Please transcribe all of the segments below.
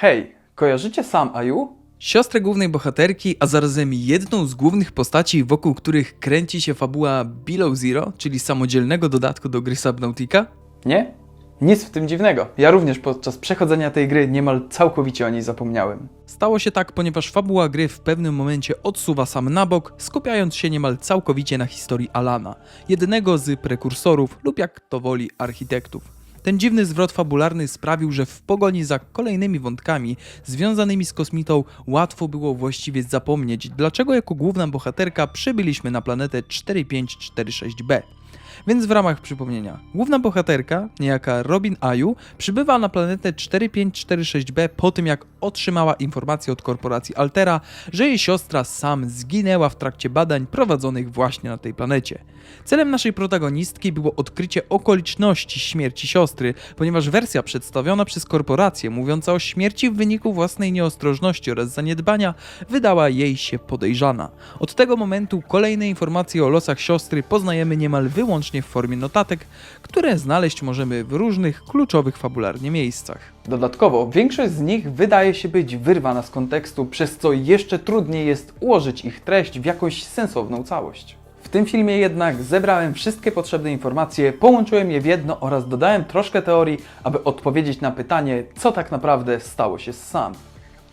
Hej, kojarzycie Sam Ayu? Siostrę głównej bohaterki, a zarazem jedną z głównych postaci, wokół których kręci się fabuła Below Zero, czyli samodzielnego dodatku do gry Subnautica? Nie? Nic w tym dziwnego. Ja również podczas przechodzenia tej gry niemal całkowicie o niej zapomniałem. Stało się tak, ponieważ fabuła gry w pewnym momencie odsuwa sam na bok, skupiając się niemal całkowicie na historii Alana, jednego z prekursorów lub jak to woli architektów. Ten dziwny zwrot fabularny sprawił, że w pogoni za kolejnymi wątkami związanymi z kosmitą łatwo było właściwie zapomnieć, dlaczego jako główna bohaterka przybyliśmy na planetę 4546b. Więc w ramach przypomnienia, główna bohaterka, niejaka Robin Ayu, przybywa na planetę 4546b po tym jak otrzymała informację od korporacji Altera, że jej siostra Sam zginęła w trakcie badań prowadzonych właśnie na tej planecie. Celem naszej protagonistki było odkrycie okoliczności śmierci siostry, ponieważ wersja przedstawiona przez korporację mówiąca o śmierci w wyniku własnej nieostrożności oraz zaniedbania wydała jej się podejrzana. Od tego momentu kolejne informacje o losach siostry poznajemy niemal wyłącznie w formie notatek, które znaleźć możemy w różnych kluczowych fabularnie miejscach. Dodatkowo, większość z nich wydaje się być wyrwana z kontekstu, przez co jeszcze trudniej jest ułożyć ich treść w jakąś sensowną całość. W tym filmie jednak zebrałem wszystkie potrzebne informacje, połączyłem je w jedno oraz dodałem troszkę teorii, aby odpowiedzieć na pytanie, co tak naprawdę stało się z Sam.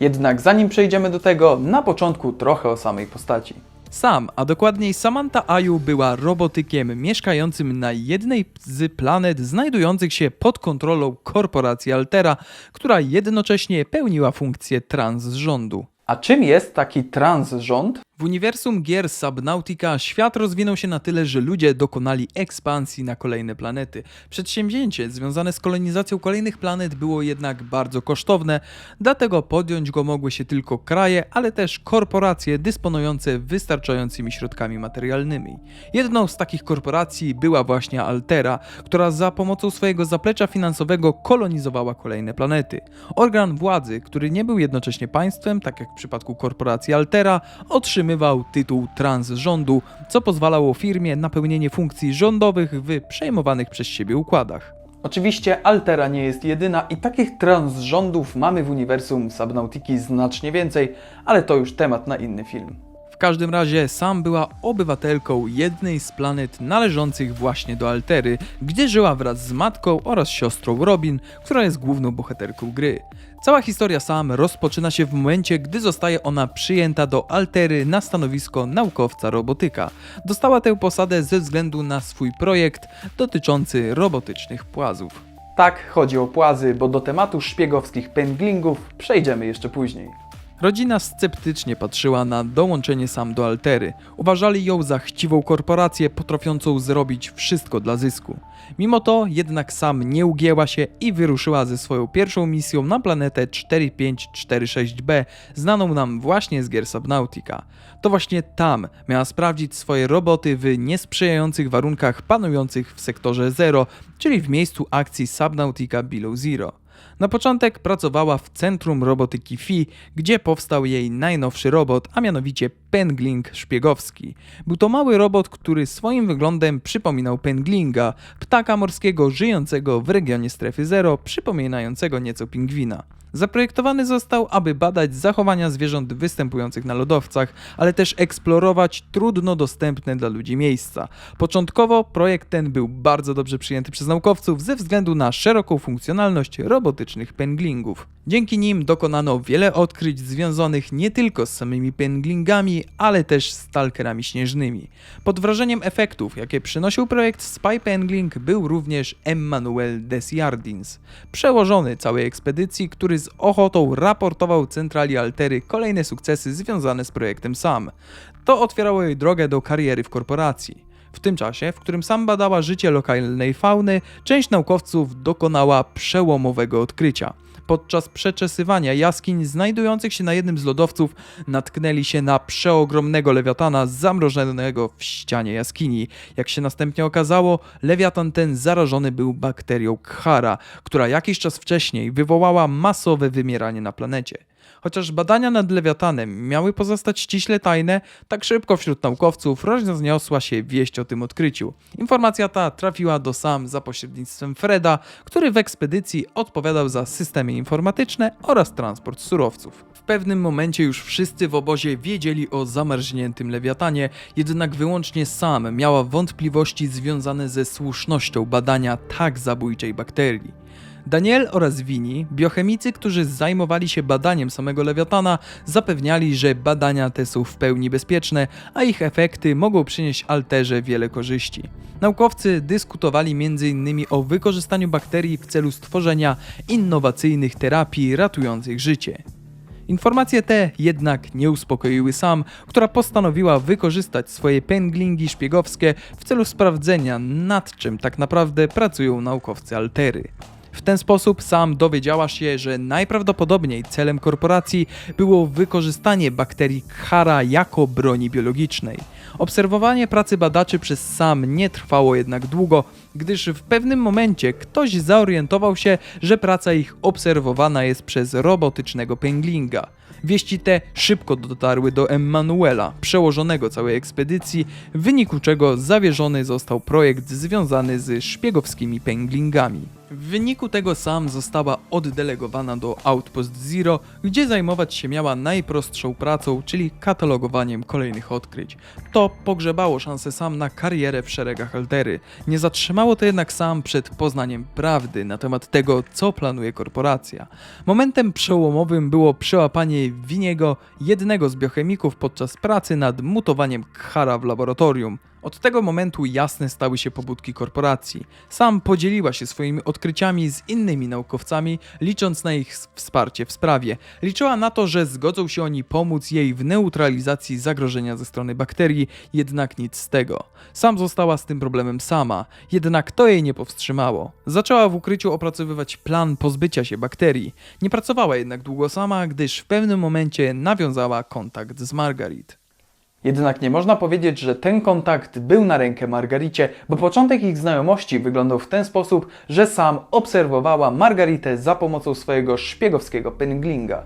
Jednak zanim przejdziemy do tego, na początku trochę o samej postaci. Sam, a dokładniej Samantha Ayu była robotykiem mieszkającym na jednej z planet znajdujących się pod kontrolą korporacji Altera, która jednocześnie pełniła funkcję transrządu. A czym jest taki transrząd? W uniwersum gier Subnautica świat rozwinął się na tyle, że ludzie dokonali ekspansji na kolejne planety. Przedsięwzięcie związane z kolonizacją kolejnych planet było jednak bardzo kosztowne, dlatego podjąć go mogły się tylko kraje, ale też korporacje dysponujące wystarczającymi środkami materialnymi. Jedną z takich korporacji była właśnie Altera, która za pomocą swojego zaplecza finansowego kolonizowała kolejne planety. Organ władzy, który nie był jednocześnie państwem, tak jak w przypadku korporacji Altera, otrzymywał tytuł transrządu, co pozwalało firmie na pełnienie funkcji rządowych w przejmowanych przez siebie układach. Oczywiście Altera nie jest jedyna i takich transrządów mamy w uniwersum Subnautiki znacznie więcej, ale to już temat na inny film. W każdym razie sam była obywatelką jednej z planet należących właśnie do Altery, gdzie żyła wraz z matką oraz siostrą Robin, która jest główną bohaterką gry. Cała historia Sam rozpoczyna się w momencie, gdy zostaje ona przyjęta do Altery na stanowisko naukowca robotyka. Dostała tę posadę ze względu na swój projekt dotyczący robotycznych płazów. Tak, chodzi o płazy, bo do tematu szpiegowskich penglingów przejdziemy jeszcze później. Rodzina sceptycznie patrzyła na dołączenie sam do Altery. Uważali ją za chciwą korporację potrafiącą zrobić wszystko dla zysku. Mimo to jednak sam nie ugięła się i wyruszyła ze swoją pierwszą misją na planetę 4546b, znaną nam właśnie z gier Subnautica. To właśnie tam miała sprawdzić swoje roboty w niesprzyjających warunkach panujących w sektorze Zero, czyli w miejscu akcji Subnautica Below Zero. Na początek pracowała w Centrum Robotyki FI, gdzie powstał jej najnowszy robot, a mianowicie Pengling szpiegowski. Był to mały robot, który swoim wyglądem przypominał penglinga, ptaka morskiego żyjącego w regionie strefy zero, przypominającego nieco pingwina. Zaprojektowany został, aby badać zachowania zwierząt występujących na lodowcach, ale też eksplorować trudno dostępne dla ludzi miejsca. Początkowo projekt ten był bardzo dobrze przyjęty przez naukowców ze względu na szeroką funkcjonalność robotycznych penglingów. Dzięki nim dokonano wiele odkryć związanych nie tylko z samymi penglingami, ale też z stalkerami śnieżnymi. Pod wrażeniem efektów, jakie przynosił projekt Spy Pengling, był również Emmanuel Desjardins, przełożony całej ekspedycji, który z ochotą raportował centrali Altery kolejne sukcesy związane z projektem SAM. To otwierało jej drogę do kariery w korporacji. W tym czasie, w którym sam badała życie lokalnej fauny, część naukowców dokonała przełomowego odkrycia. Podczas przeczesywania jaskiń znajdujących się na jednym z lodowców natknęli się na przeogromnego lewiatana zamrożonego w ścianie jaskini. Jak się następnie okazało, lewiatan ten zarażony był bakterią Khara, która jakiś czas wcześniej wywołała masowe wymieranie na planecie. Chociaż badania nad lewiatanem miały pozostać ściśle tajne, tak szybko wśród naukowców rozniosła się wieść o tym odkryciu. Informacja ta trafiła do SAM za pośrednictwem Freda, który w ekspedycji odpowiadał za systemy informatyczne oraz transport surowców. W pewnym momencie już wszyscy w obozie wiedzieli o zamarzniętym lewiatanie, jednak wyłącznie Sam miała wątpliwości związane ze słusznością badania tak zabójczej bakterii. Daniel oraz Wini, biochemicy, którzy zajmowali się badaniem samego lewiatana, zapewniali, że badania te są w pełni bezpieczne, a ich efekty mogą przynieść alterze wiele korzyści. Naukowcy dyskutowali m.in. o wykorzystaniu bakterii w celu stworzenia innowacyjnych terapii ratujących życie. Informacje te jednak nie uspokoiły Sam, która postanowiła wykorzystać swoje pęglingi szpiegowskie w celu sprawdzenia, nad czym tak naprawdę pracują naukowcy Altery. W ten sposób Sam dowiedziała się, że najprawdopodobniej celem korporacji było wykorzystanie bakterii Khara jako broni biologicznej. Obserwowanie pracy badaczy przez Sam nie trwało jednak długo, gdyż w pewnym momencie ktoś zaorientował się, że praca ich obserwowana jest przez robotycznego pęglinga. Wieści te szybko dotarły do Emanuela, przełożonego całej ekspedycji, w wyniku czego zawierzony został projekt związany z szpiegowskimi pęglingami. W wyniku tego sam została oddelegowana do Outpost Zero, gdzie zajmować się miała najprostszą pracą, czyli katalogowaniem kolejnych odkryć. To pogrzebało szansę sam na karierę w szeregach Altery. Nie zatrzymało to jednak sam przed poznaniem prawdy na temat tego, co planuje korporacja. Momentem przełomowym było przełapanie Winiego, jednego z biochemików podczas pracy nad mutowaniem Khara w laboratorium. Od tego momentu jasne stały się pobudki korporacji. Sam podzieliła się swoimi odkryciami z innymi naukowcami, licząc na ich wsparcie w sprawie. Liczyła na to, że zgodzą się oni pomóc jej w neutralizacji zagrożenia ze strony bakterii, jednak nic z tego. Sam została z tym problemem sama, jednak to jej nie powstrzymało. Zaczęła w ukryciu opracowywać plan pozbycia się bakterii. Nie pracowała jednak długo sama, gdyż w pewnym momencie nawiązała kontakt z Margarit. Jednak nie można powiedzieć, że ten kontakt był na rękę Margaricie, bo początek ich znajomości wyglądał w ten sposób, że sam obserwowała Margaritę za pomocą swojego szpiegowskiego pęglinga.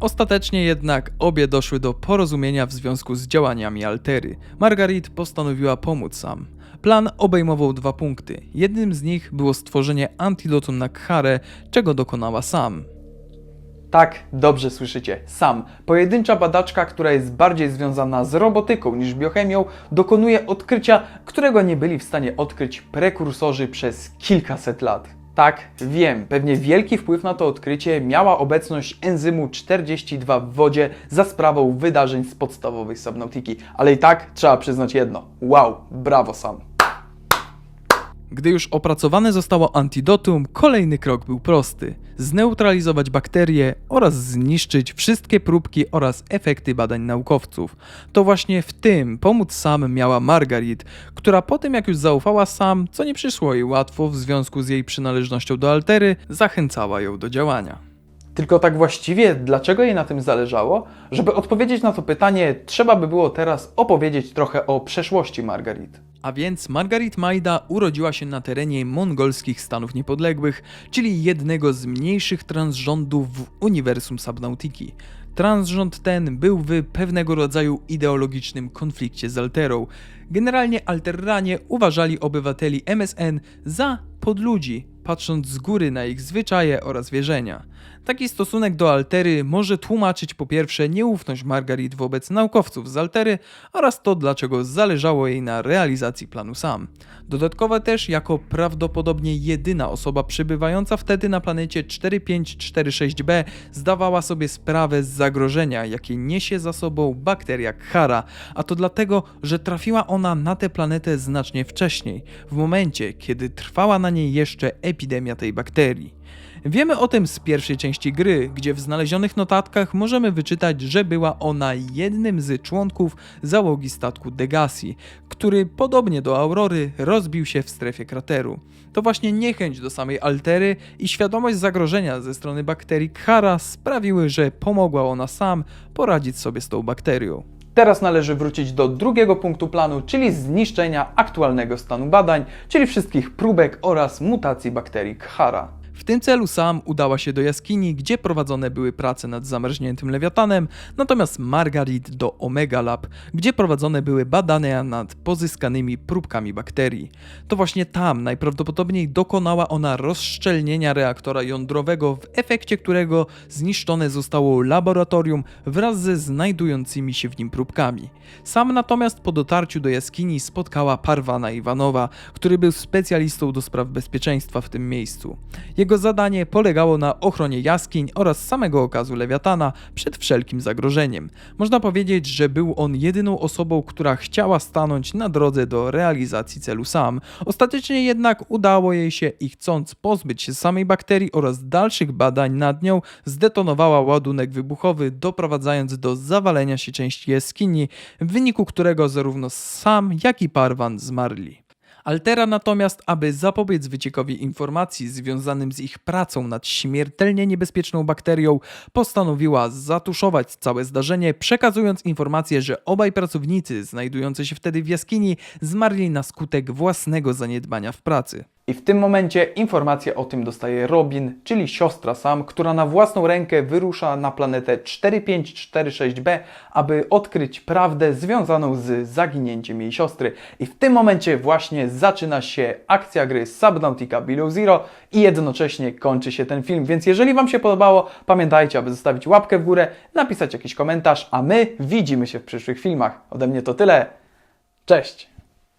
Ostatecznie jednak obie doszły do porozumienia w związku z działaniami Altery. Margarit postanowiła pomóc sam. Plan obejmował dwa punkty. Jednym z nich było stworzenie antidotum na Kharę, czego dokonała sam. Tak, dobrze słyszycie. Sam, pojedyncza badaczka, która jest bardziej związana z robotyką niż biochemią, dokonuje odkrycia, którego nie byli w stanie odkryć prekursorzy przez kilkaset lat. Tak, wiem, pewnie wielki wpływ na to odkrycie miała obecność enzymu 42 w wodzie za sprawą wydarzeń z podstawowej subnautiki, ale i tak trzeba przyznać jedno. Wow, brawo Sam. Gdy już opracowane zostało antidotum, kolejny krok był prosty: zneutralizować bakterie oraz zniszczyć wszystkie próbki oraz efekty badań naukowców. To właśnie w tym pomóc Sam miała Margarit, która po tym jak już zaufała Sam, co nie przyszło jej łatwo w związku z jej przynależnością do Altery, zachęcała ją do działania. Tylko tak właściwie, dlaczego jej na tym zależało? Żeby odpowiedzieć na to pytanie, trzeba by było teraz opowiedzieć trochę o przeszłości Margarit. A więc Margarit Majda urodziła się na terenie mongolskich Stanów Niepodległych, czyli jednego z mniejszych transrządów w uniwersum Subnautiki. Transrząd ten był w pewnego rodzaju ideologicznym konflikcie z Alterą. Generalnie Alterranie uważali obywateli MSN za podludzi, patrząc z góry na ich zwyczaje oraz wierzenia. Taki stosunek do Altery może tłumaczyć po pierwsze nieufność Margarit wobec naukowców z Altery oraz to, dlaczego zależało jej na realizacji planu sam. Dodatkowo też jako prawdopodobnie jedyna osoba przebywająca wtedy na planecie 4546b zdawała sobie sprawę z zagrożenia, jakie niesie za sobą bakteria Khara, a to dlatego, że trafiła ona na tę planetę znacznie wcześniej, w momencie, kiedy trwała na niej jeszcze epidemia tej bakterii. Wiemy o tym z pierwszej części gry, gdzie w znalezionych notatkach możemy wyczytać, że była ona jednym z członków załogi statku Degasi, który podobnie do Aurory rozbił się w strefie krateru. To właśnie niechęć do samej Altery i świadomość zagrożenia ze strony bakterii Khara sprawiły, że pomogła ona sam poradzić sobie z tą bakterią. Teraz należy wrócić do drugiego punktu planu, czyli zniszczenia aktualnego stanu badań, czyli wszystkich próbek oraz mutacji bakterii Khara. W tym celu Sam udała się do jaskini, gdzie prowadzone były prace nad zamarzniętym lewiatanem, natomiast Margaret do Omega Lab, gdzie prowadzone były badania nad pozyskanymi próbkami bakterii. To właśnie tam najprawdopodobniej dokonała ona rozszczelnienia reaktora jądrowego, w efekcie którego zniszczone zostało laboratorium wraz ze znajdującymi się w nim próbkami. Sam natomiast po dotarciu do jaskini spotkała Parwana Iwanowa, który był specjalistą do spraw bezpieczeństwa w tym miejscu. Jego zadanie polegało na ochronie jaskiń oraz samego okazu Lewiatana przed wszelkim zagrożeniem. Można powiedzieć, że był on jedyną osobą, która chciała stanąć na drodze do realizacji celu sam. Ostatecznie jednak udało jej się i chcąc pozbyć się samej bakterii oraz dalszych badań nad nią, zdetonowała ładunek wybuchowy, doprowadzając do zawalenia się części jaskini, w wyniku którego zarówno sam, jak i Parwan zmarli. Altera natomiast, aby zapobiec wyciekowi informacji związanym z ich pracą nad śmiertelnie niebezpieczną bakterią, postanowiła zatuszować całe zdarzenie, przekazując informację, że obaj pracownicy znajdujący się wtedy w jaskini zmarli na skutek własnego zaniedbania w pracy. I w tym momencie informację o tym dostaje Robin, czyli siostra Sam, która na własną rękę wyrusza na planetę 4546b, aby odkryć prawdę związaną z zaginięciem jej siostry. I w tym momencie właśnie zaczyna się akcja gry Subnautica Below Zero i jednocześnie kończy się ten film. Więc jeżeli Wam się podobało, pamiętajcie, aby zostawić łapkę w górę, napisać jakiś komentarz, a my widzimy się w przyszłych filmach. Ode mnie to tyle. Cześć!